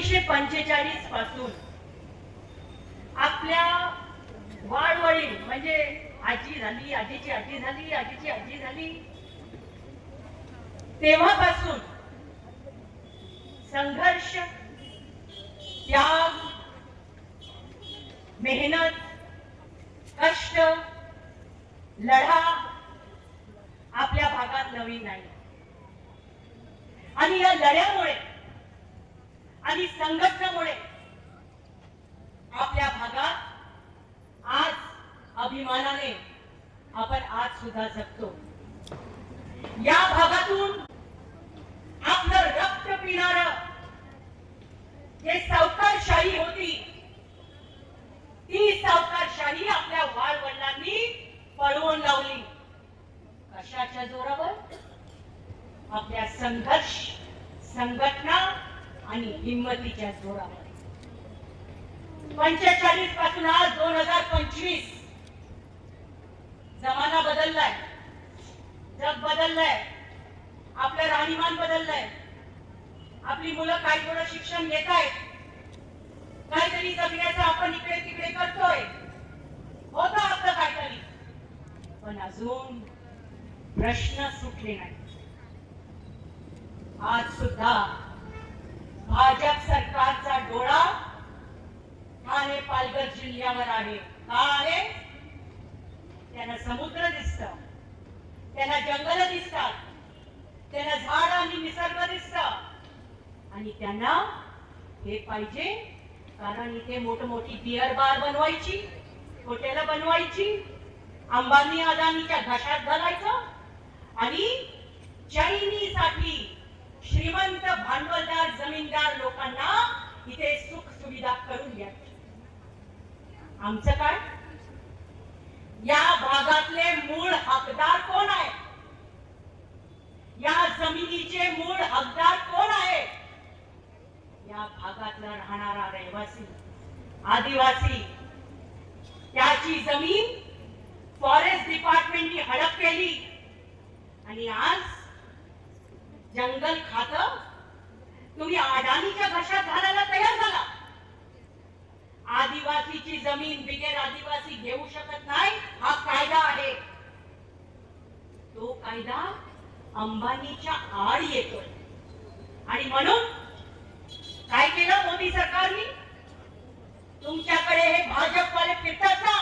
एकोणीसशे पंचेचाळीसपासून आपल्या वाडवडील म्हणजे आजी झाली आजीची आजी झाली आजीची आजी झाली तेव्हापासून संघर्ष त्याग मेहनत कष्ट लढा आपल्या भागात नवीन नाही आणि या लढ्यामुळे आणि संघटनामुळे आपल्या भागात आज अभिमानाने आपण आज सुद्धा जगतो. या भागातून आपलं रक्त पिणार जे सावकारशाही होती ती सावकारशाही आपल्या वाडवडिलांनी पळवून लावली. कशाच्या जोरावर? आपल्या संघर्ष संघटना आणि हिंमतीच्या जोरावर. पंचेचाळीसपासून आज दोन हजार पंचवीस. जमाना बदललाय. जग बदललाय. आपलं राहणीमान बदललंय. आपली मुलं काही थोडं शिक्षण घेत आहेत काहीतरी जगण्याचं आपण इकडे तिकडे करतोय. होत आपलं काहीतरी. पण अजून प्रश्न सुटले नाही आज सुद्धा भाजप सरकारचा डोळा ठाणे पालघर जिल्ह्यावर आहे. का आहे? त्यांना समुद्र दिसत. त्यांना जंगल दिसतात. त्यांना झाड आणि निसर्ग दिसत. आणि त्यांना हे पाहिजे कारण इथे मोठमोठी बिअर बार बनवायची हॉटेल बनवायची अंबानी अदानीच्या घशात घालायचं आणि चैनीसाठी श्रीमंत भांडवलदार जमीनदार लोकांना इथे सुख सुविधा करून द्यायची आमचं काय या भागातले मूळ हकदार कोण आहे या जमिनीचे मूळ हकदार कोण आहे या भागातला राहणारा रहिवासी आदिवासी त्याची जमीन फॉरेस्ट डिपार्टमेंटनी हडप केली. आणि आज जंगल खात तुम्ही अडाणीच्या घशात घालायला तयार झाला. आदिवासीची जमीन बिगर आदिवासी घेऊ शकत नाही हा कायदा आहे. तो कायदा अंबानीच्या आड येतोय आणि म्हणून काय केलं मोदी सरकारने तुमच्याकडे हे भाजपवाले फिरतात ना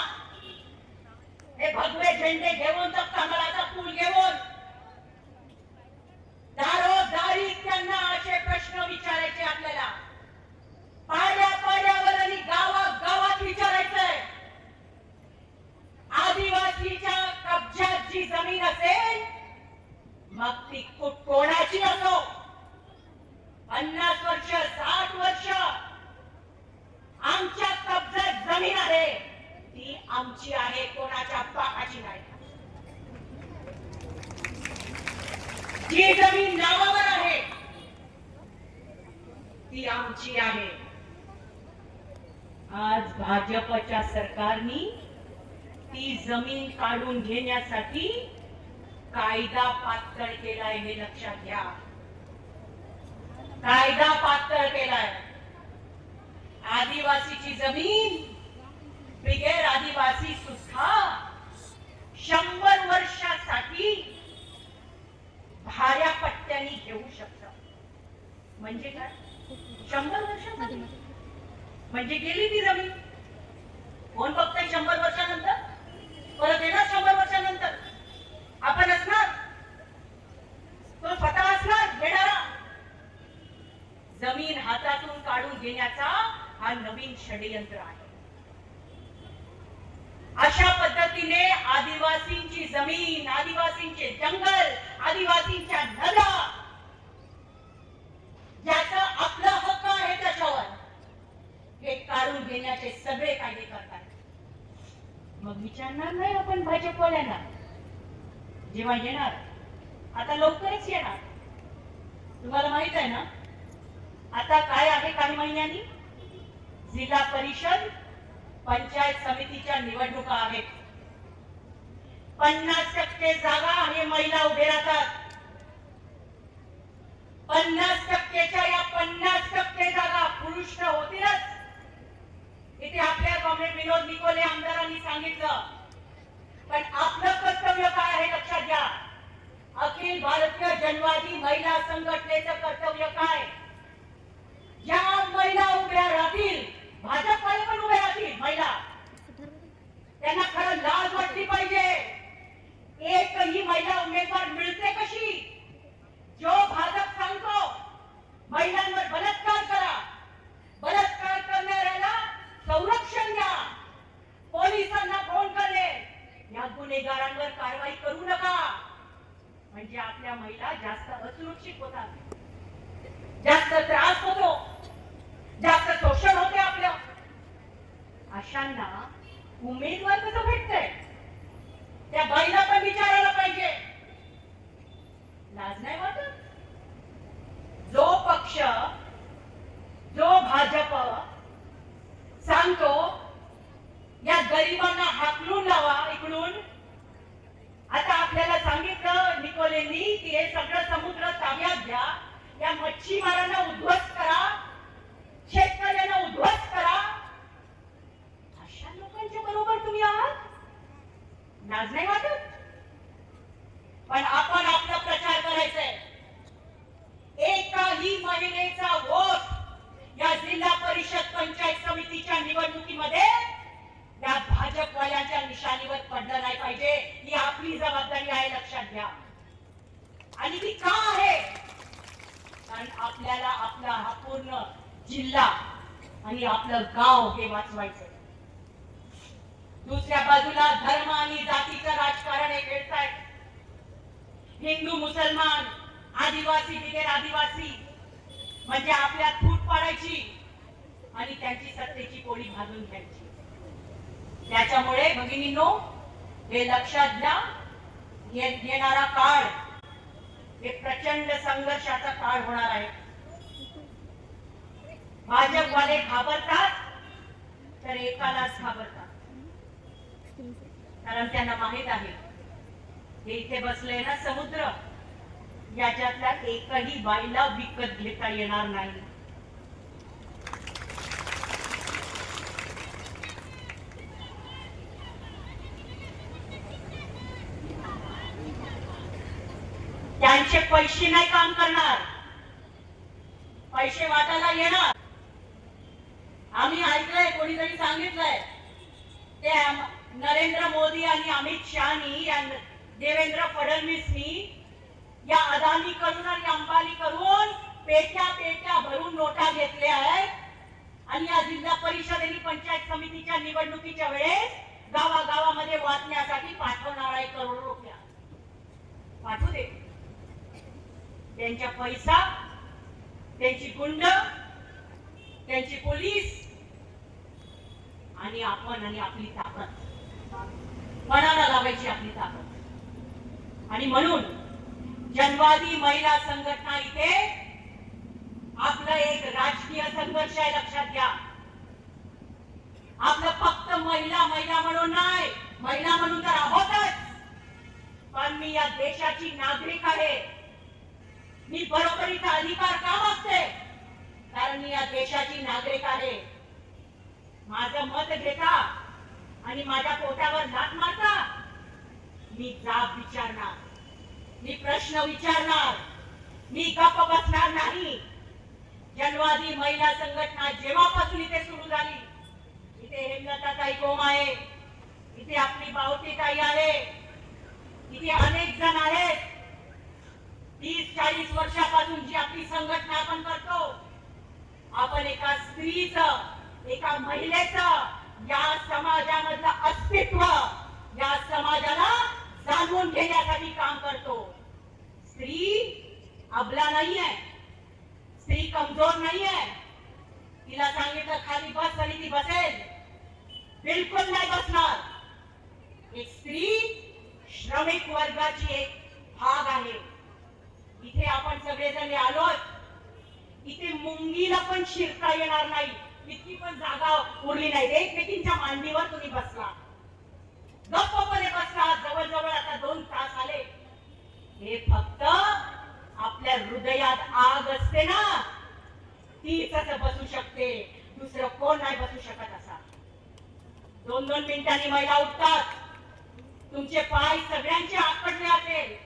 हे भगवे झेंडे घेऊन तर कमळाचा फूल घेऊन दारोदारी त्यांना असे प्रश्न विचारायचे आपल्याला पाड्या पाड्यावर आणि गावात गावात विचारायचंय आदिवासीच्या कब्जात जी जमीन असेल मग ती कोणाची असो? पन्नास वर्ष साठ वर्ष आमच्या कब्जात जमीन आहे. ती आमची आहे कोणाच्या पाकाची नाही. जी जमीन नावावर आहे ती आमची आहे. आज भाजपच्या सरकारनी ती जमीन काढून घेण्यासाठी कायदा पातळ केलाय हे लक्षात घ्या. कायदा पातळ केलाय. आदिवासीची जमीन बिगैर आदिवासी सुद्धा शंभर वर्षासाठी भाड्या पट्ट्याने घेऊ शकतात. म्हणजे काय? शंभर वर्षासाठी? म्हणजे गेली ती जमीन कोण बघताय शंभर वर्षानंतर परत येणार शंभर वर्षानंतर आपण असणार तो स्वतः असणार घेणारा जमीन हातातून काढून घेण्याचा हा नवीन षडयंत्र आहे. अशा पद्धतीने आदिवासींची जमीन आदिवासींचे जंगल आदिवासींच्या नद्या ज्याचा आपला हक्क आहे त्याच्यावर. हे काढून घेण्याचे सगळे कायदे करतात. मग विचारणार नाही आपण भाजपवाल्यांना. जेव्हा येणार आता लवकरच येणार. तुम्हाला माहीत आहे ना? आता काय आहे काही महिन्यांनी? जिल्हा परिषद पंचायत समितीच्या निवडणुका आहेत. पन्नास टक्के जागा हे महिला उभे राहतात. पन्नास टक्केच्या या पन्नास टक्के जागा पुरुष होतीलच. इथे आपल्या कॉम्रेड विनोद निकोले आमदारांनी सांगितलं. पण आपलं कर्तव्य काय आहे लक्षात घ्या. अखिल भारतीय जनवादी महिला संघटनेचं कर्तव्य काय? ज्या महिला उभ्या राहतील. भाजपवाले पण उभ्या राहतील महिला. त्यांना खरं लाज वाटली पाहिजे. एकही महिला उमेदवार पुरुषांना उमेदवार कसं भेटतंय? त्या बाईला पण विचारायला पाहिजे. लाज नाही वाटत? जो पक्ष जो भाजप सांगतो या गरिबांना हाकलून लावा इकडून. आता आपल्याला सांगितलं निकोलेंनी की हे सगळं समुद्र ताब्यात घ्या. या मच्छीमारांना उद्ध्वस्त करा. शेतकऱ्यांना उद्ध्वस्त करा अशा लोकांच्या बरोबर तुम्ही आहात लाज नाही वाटत? पण आपण आपला प्रचार करायचंय. एकाही महिलेचा वोट या जिल्हा परिषद पंचायत समितीच्या निवडणुकीमध्ये या भाजपवाल्याच्या निशाणीवर पडलं नाही पाहिजे. ही आपली जबाबदारी आहे लक्षात घ्या. आणि ती का आहे? कारण आपल्याला आपला हा पूर्ण जिल्हा आणि आपलं गाव हे वाचवायचं दुसऱ्या बाजूला धर्म आणि जातीचं राजकारण हे खेळतायत. हिंदू मुसलमान आदिवासी बिगर आदिवासी म्हणजे आपल्यात फूट पाडायची आणि त्यांची सत्तेची पोळी भाजून घ्यायची. त्याच्यामुळे भगिनींनो हे लक्षात घ्या येणारा काळ हे प्रचंड संघर्षाचा काळ होणार आहे. भाजपवाले घाबरतात तर एकालाच घाबरतात. कारण त्यांना माहीत आहे हे इथे बसले ना समुद्र याच्यातल्या एकही बाईला विकत घेता येणार नाही. त्यांचे पैसे नाही काम करणार. पैसे वाटायला येणार. आम्ही ऐकलंय कोणीतरी सांगितलंय. ते नरेंद्र मोदी आणि अमित शहानी या देवेंद्र फडणवीसनी या अदानी करून आणि अंबानी करून पेट्या पेट्या भरून नोटा घेतल्या आहेत. आणि या जिल्हा परिषद आणि पंचायत समितीच्या निवडणुकीच्या वेळेस गावागावामध्ये वाचण्यासाठी पाठवणार आहे करोड रुपया. पाठवू दे. त्यांच्या पैसा त्यांची गुंड त्यांची पोलीस आणि आपण आणि आपली ताकद मनाला लावायची आपली ताकद आणि म्हणून जनवादी महिला संघटना इथे आपलं एक राजकीय संघर्ष आहे लक्षात घ्या. आपलं फक्त महिला महिला म्हणून नाही महिला म्हणून तर आहोतच. पण मी या देशाची नागरिक आहे. मी बरोबरीचा अधिकार का मागते? कारण मी या देशाची नागरिक आहे. माझं मत घेता आणि माझ्या पोटावर लाट मारता. मी जाब विचारणार मी प्रश्न विचारणार मी गप्प बसणार नाही. जनवादी महिला संघटना जेव्हापासून इथे सुरू झाली इथे हेमलताताई गोम आहे इथे आपली बावती ताई आहे इथे अनेक जण आहेत. तीस चाळीस वर्षापासून जी आपली संघटना आपण करतो आपण एका स्त्रीच एका महिलेचं या समाजामधलं अस्तित्व या समाजाला जाणून घेण्यासाठी काम करतो. स्त्री अबला नाहीये. स्त्री कमजोर नाहीये. तिला सांगितलं खाली बस आणि ती बसेल. बिलकुल नाही बसणार. एक स्त्री श्रमिक वर्गाची एक भाग आहे. इथे आपण सगळेजण आलोच इथे मुंगीला पण शिरता येणार नाही. इतकी पण जागा उरली नाही. एकमेकींच्या मांडीवर तुम्ही बसला. गप्प गप्पपणे बसला जवळजवळ आता दोन तास आले. हे फक्त आपल्या हृदयात आग असते ना तीच बसू शकते. दुसरं कोण नाही बसू शकत असा. दोन दोन मिनिटांनी महिला उठतात. तुमचे पाय सगळ्यांचे आकडले असेल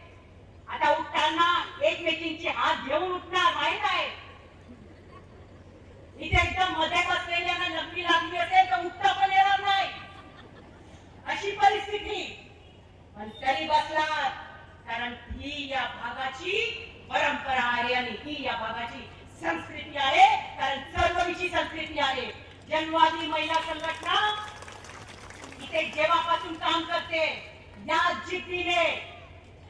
आता उठताना एकमेकींचे हात घेऊन उठणार माहीत आहे? इथे एकदम मध्ये बसलेल्या नक्की लागली असेल तर उठता अशी परिस्थिती. पण तरी बसलात. कारण ही या भागाची परंपरा आहे आणि ही या भागाची संस्कृती आहे. कारण चळवळीची संस्कृती आहे. जन्मवादी महिला संघटना इथे जेव्हापासून काम करते या जिद्दीने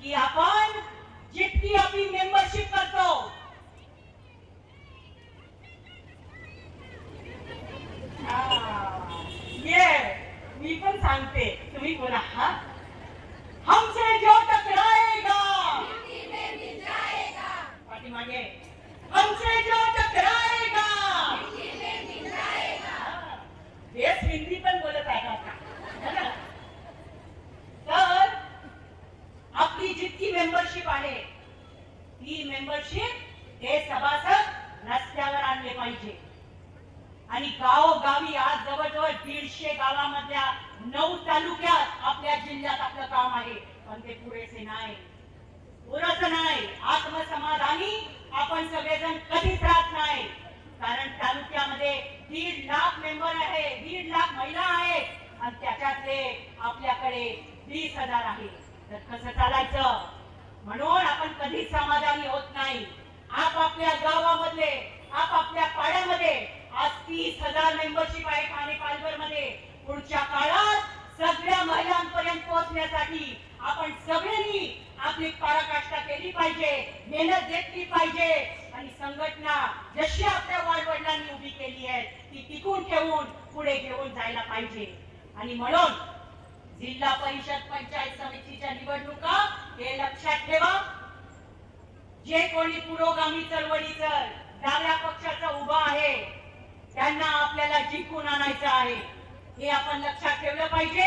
की आपण जितकी आपली मेंबरशिप करतो. हा, सांगते तुम्ही कोण आहात? हमसे जो टकराएगा पाठीमागे. हमसे जो टकराएगा हा, बेस हिंदी पण बोलत आहे आता. तर आपली जितकी मेंबरशिप आहे ती मेंबरशिप हे सभासद रस्त्यावर आणले पाहिजे. आणि गावोगावी आज जवळजवळ दीडशे गावामधल्या नऊ तालुक्यात आपल्या जिल्ह्यात आपलं काम आहे. पण ते पुरेसे नाही. पुरत नाही. आत्मसमाधानी आपण सगळेजण कधीच राहत नाही. कारण तालुक्यामध्ये दीड लाख मेंबर आहे. दीड लाख महिला आहेत आणि त्याच्यातले आपल्याकडे वीस हजार आहे. तर कसं चालायचं? म्हणून आपण कधीच समाधानी होत नाही. आपापल्या गावामधले आपापल्या पाड्यामध्ये आज तीस हजार मेंबरशिप आहे ठाणे पालघरमध्ये पुढच्या काळात सगळ्या महिलांपर्यंत पोहोचण्यासाठी आपण सगळ्यांनी आपली पराकाष्ठा केली पाहिजे मेहनत घेतली पाहिजे. आणि संघटना जशी आपल्या वाडवडिलांनी उभी केली आहे ती टिकून ठेवून पुढे घेऊन जायला पाहिजे. आणि म्हणून जिल्हा परिषद पंचायत समितीच्या निवडणुका हे लक्षात ठेवा. जे कोणी पुरोगामी चळवळीचं डाव्या पक्षाचा उभा आहे त्यांना आपल्याला जिंकून आणायचं आहे. हे आपण लक्षात ठेवलं पाहिजे.